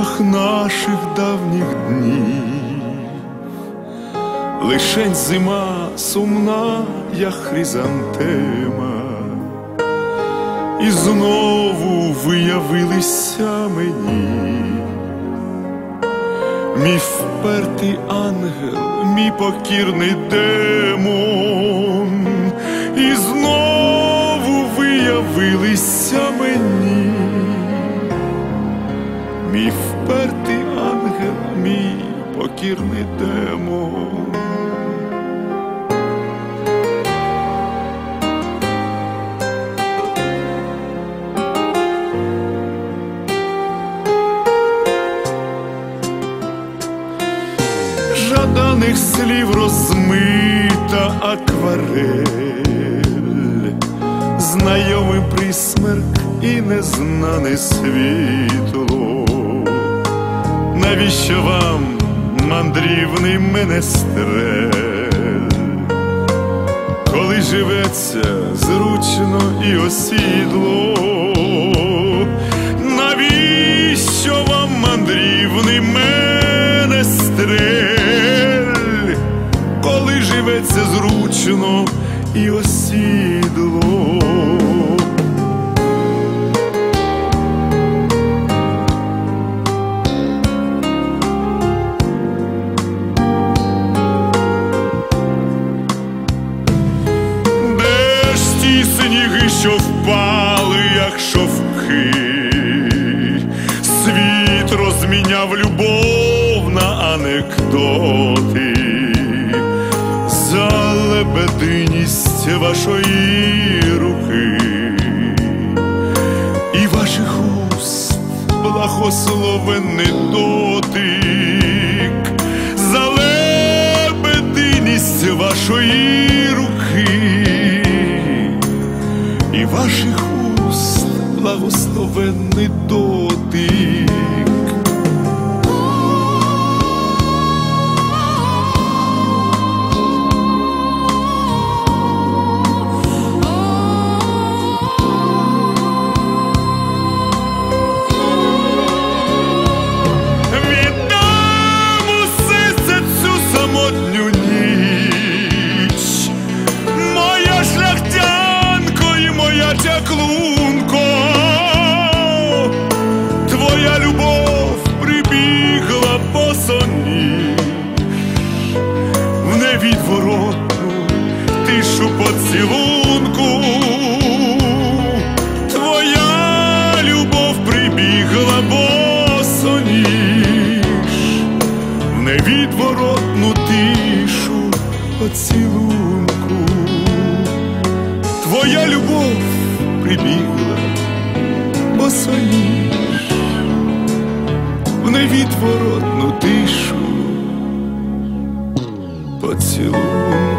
дух наших давніх днів, лишень зима сумна, як хризантема, і знову виявилися мені, мій впертий ангел, мій покірний демон, і знову виявилися покірний демон. Жаданих слів розмита акварель, знайомий присмерк і незнане світло. Навіщо вам мандрівний менестрель, коли живеться зручно і осідло? Навіщо вам мандрівний менестрель, коли живеться зручно і осідло? Що впали, як шовки, світ розміняв любов на анекдоти, за лебединість вашої руки. І ваших уст благословенний дотик, за вашої ваших уст благословенний дотик. Моя твоя любов прибігла босоніж в невідворотну тишу поцілунку. Твоя любов прибігла босоніж в невідворотну тишу поцілунку. Твоя любов прибігла босоніж в невідворотну тишу поцілунку.